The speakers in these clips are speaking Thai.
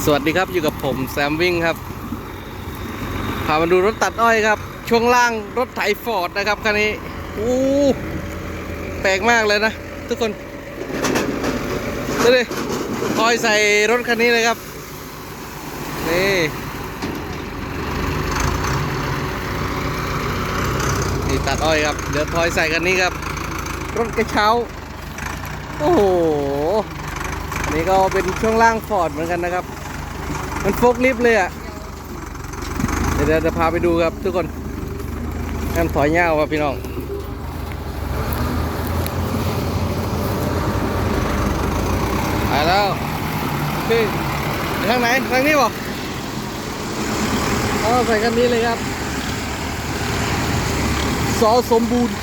สวัสดีครับอยู่กับผมแซมวิ่งครับพามาดูรถตัดอ้อยครับ ช่วงล่างรถไถฟอร์ดนะครับคันนี้อู้แปลกมากเลยนะ ทุกคนดูดิอ้อยใส่รถคันนี้เลยครับ นี่นี่ตัดอ้อยครับ เดี๋ยวทอยใส่คันนี้ครับ รถกระเช้า โอ้โหอันนี้ก็เป็นช่วงล่างฟอร์ดเหมือนกันนะครับ มันโฟกลิฟต์เลยอะ เดี๋ยวจะพาไปดูครับทุกคนแอมถอยเงาครับพี่น้องไปแล้วพี่ไปทางไหนทางนี้บ่อ๋อใส่กันนี้เลยครับซอสมบูรณ์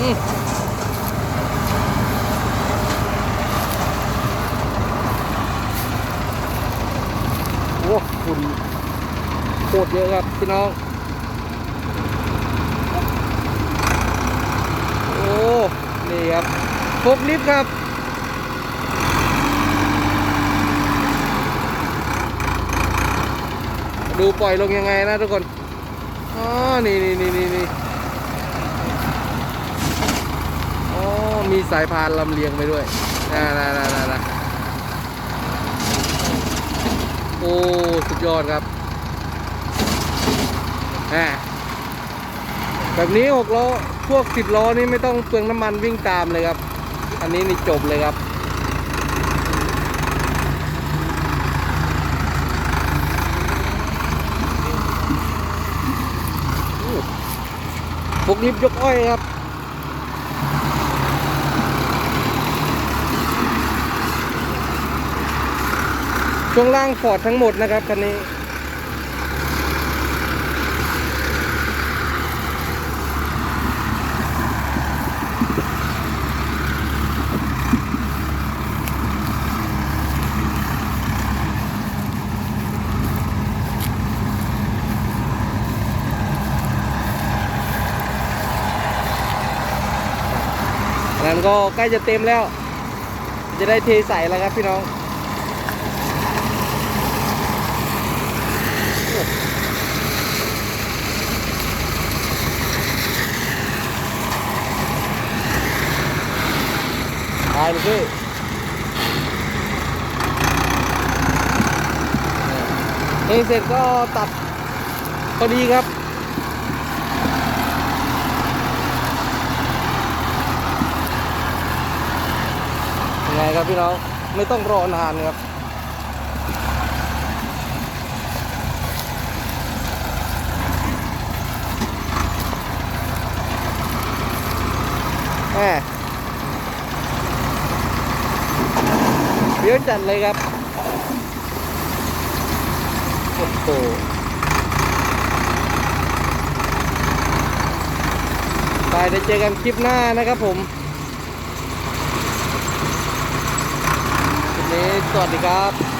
อืมโอ้ฝุ่นโค ตรเยอะครับพี่น้อง โอ้ นี่ครับพกลิฟต์ครับ ดูปล่อยลงยังไงนะทุกคน อ๋อ นี่นี่นี่นี่นี่อ๋อ มีสายพานลำเลียงไปด้วยน่าน่าน่าน่าน่าโอ้ สุดยอดครับ อ่าแบบนี้หกล้อพวกสิบล้อนี่ไม่ต้องเปลืองน้ำมันวิ่งตามเลยครับ อันนี้นี่จบเลยครับพวกลิฟต์ยกอ้อยครับช่วงล่างฟอร์ดทั้งหมดนะครับคันนี้ นั้นก็ใกล้จะเต็มแล้ว จะได้เทใส่แล้วครับพี่น้องตายเลยพี่เองเสร็จก็ตัดพอดีครับ ยังไง ครับพี่น้อง ไม่ต้องรอนานครับแหมเดี๋ยวจัดเลยครับโอ้โหไปเดี๋ยวเจอกันคลิปหน้านะครับผม คลิปนี้ สวัสดีครับ